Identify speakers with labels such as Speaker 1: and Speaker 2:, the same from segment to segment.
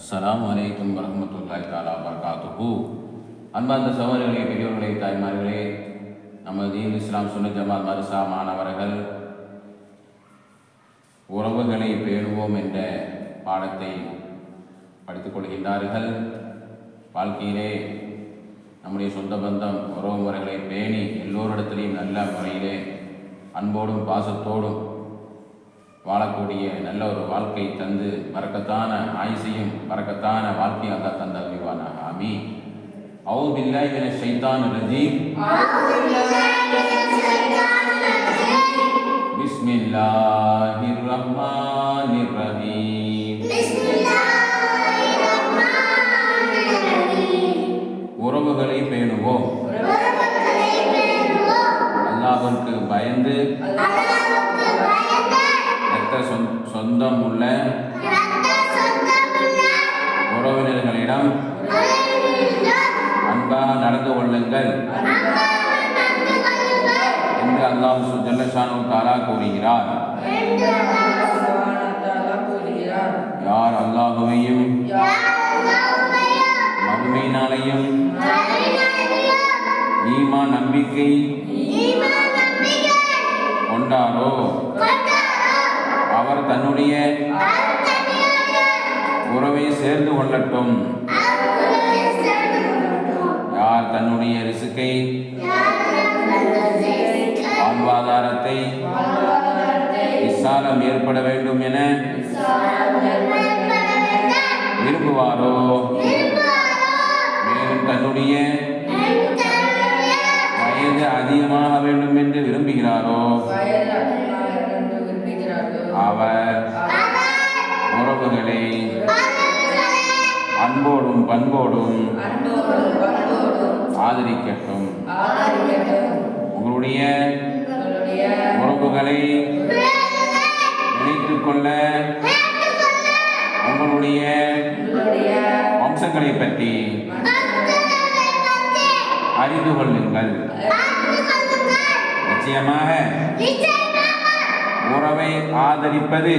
Speaker 1: அஸ்லாம் வலைக்கம் வரமத்துல்லாய் தாலா வபரகாத்துஹு. அன்பார்ந்த சகோதரர்களே பெரியவர்களே தாய்மார்களே நமது தீன் இஸ்லாம் சுன்ன ஜமாத் மருசா மாணவர்கள் உறவுகளை பேணுவோம் என்ற பாடத்தை படித்துக் கொள்கின்றார்கள். வாழ்க்கையிலே நம்முடைய சொந்த பந்தம் உறவு முறைகளை பேணி எல்லோரிடத்திலையும் நல்ல முறையிலே அன்போடும் பாசத்தோடும் வாழக்கூடிய நல்ல ஒரு வாழ்க்கை தந்து பறக்கத்தான ஆயுசையும் பறக்கத்தான வாழ்க்கையும் அல்லா தந்த அறிவானாக ஆமி அவுது பில்லாஹி மின ஷைத்தான் ரஜீம். பிஸ்மில்லாஹிர் ரஹ்மானிர் சொந்- சொந்தம் உள்ள உறவினர்களிடம் அன்பாக நடந்து கொள்ளுங்கள் என்று அல்லாஹ் ஜல்லஷானு தாலா கூறுகிறார். யார் அல்லாஹுவையும் மறுமை நாளையும் ஈமான் நம்பிக்கை கொண்டாரோ? அவர் தன்னுடைய உறவை சேர்ந்து கொள்ளட்டும். யார் தன்னுடைய ரிசுக்கை? வாழ்வாதாரத்தை விசாலம் ஏற்பட வேண்டும் என விரும்புவாரோ? மேலும் தன்னுடைய வயது அதிகமாக வேண்டும் என்று விரும்புகிறாரோ? அவர் உறவுகளை அன்போடும் பண்போடும் ஆதரிக்கட்டும். உங்களுடைய உறவுகளை நினைத்துக் கொள்ள உங்களுடைய வம்சங்களை பற்றி அறிந்து கொள்ளுங்கள். நிச்சயமாக. உறவை ஆதரிப்பது?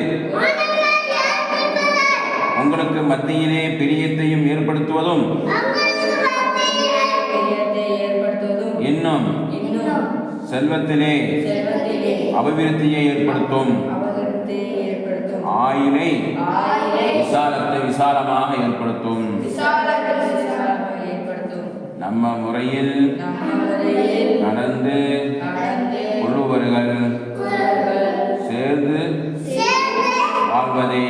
Speaker 1: உங்களுக்கு மத்தியிலே பிரியத்தையும் ஏற்படுத்துவதும் இன்னும் செல்வத்திலே அபிவிருத்தியை ஏற்படுத்தும். ஆயிலை விசாலத்தை விசாலமாக ஏற்படுத்தும். நம்ம முறையில் நடந்து கொள்ளுவர்கள் சேர்ந்து வாழ்வதை.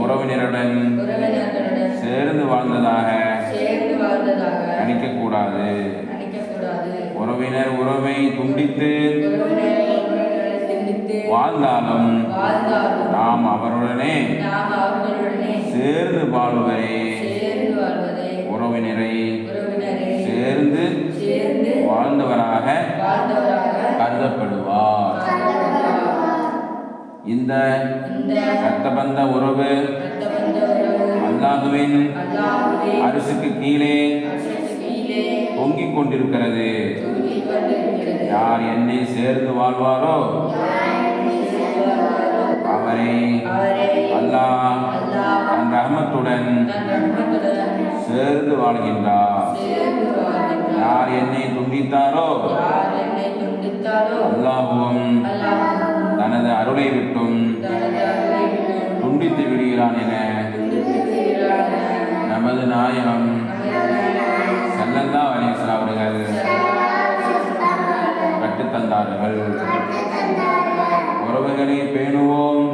Speaker 1: உறவினருடன் சேர்ந்து வாழ்ந்ததாக நினைக்கக்கூடாது உறவினர் உறவை துண்டித்து வாழ்ந்தாலும் நாம் அவருடனே சேர்ந்து வாழ்வதை. உறவினரை சேர்ந்து வாழ்ந்தவராக இந்த ரத்தபந்த உறவு அல்லாஹுவின் அரிசுக்கு கீழே தொங்கிக் கொண்டிருக்கிறது. யார் என்னை சேர்ந்து வாழ்வாரோ அவரை அல்லாஹ் தன் ரஹமத்துடன் சேர்ந்து வாழ்கின்றார். யார் என்னை துண்டித்தாரோ அல்லாஹுவும் தனது அருளை விட்டும் துண்டித்து விடுகிறான் என நமது நாயகம் சல்லல்லா அலிஸ்லா அவர்கள் கற்றுத்தந்தார்கள். உறவுகளை பேணுவோம்.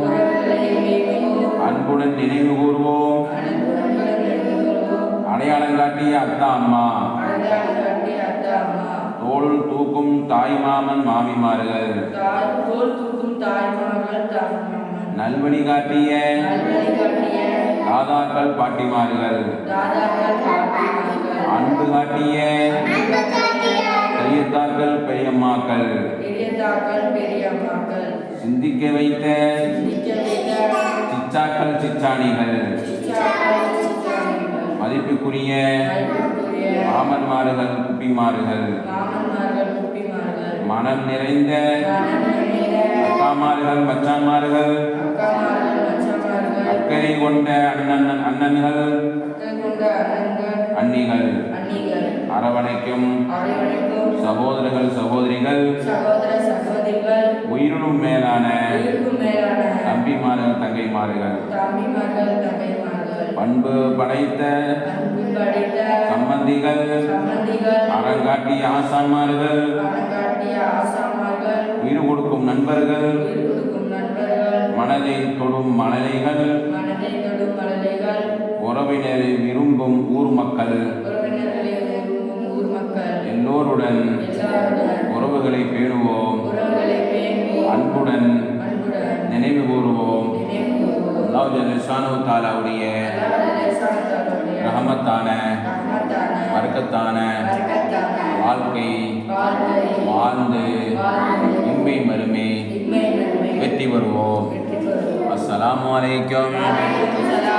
Speaker 1: அன்புடன் நினைவு கூறுவோம் அடையாளம் காட்டிய அத்தா அம்மா. தோள் தூக்கும் தாய் மாமன் மாமிமார்கள். நல்வழி காட்டிய தாதாக்கள் பாட்டிமார்கள். அன்பு காட்டிய கையத்தாக்கள் பெரியம்மாக்கள். சிந்திக்க வைத்த சிச்சாக்கள் சிச்சாணிகள். மதிப்புக்குரிய மாமன்மார்கள் குப்பிமார்கள் மனம் நிறைந்த அக்காமார்கள் மச்சான்மார்கள். அக்கறை கொண்ட அண்ணன் அண்ணன்கள். அன்னிகள் அரவணைக்கும் சகோதரர்கள் சகோதரிகள். உயிரினும் மேலான தம்பிமார்கள் தங்கைமார்கள். பண்பு படைத்த சம்பந்திகள்.
Speaker 2: சம்பந்திகள்
Speaker 1: அறங்காட்டி ஆசான்மார்கள். உயிர் கொடுக்கும் நண்பர்கள் மனதை தொடும் மழலைகள் உறவினரை விரும்பும் ஊர் மக்கள் எல்லோருடன் உறவுகளை பேணுவோம் அன்புடன் நினைவு கூறுவோம். அல்லாஹ் தாலாவுடைய ரஹமத்தான வர்க்கத்தான வாழ்க்கை. வாழ்ந்து இம்மை மறுமை வெற்றி வருவோம் அலைக்கும்.
Speaker 2: வலைக்கும்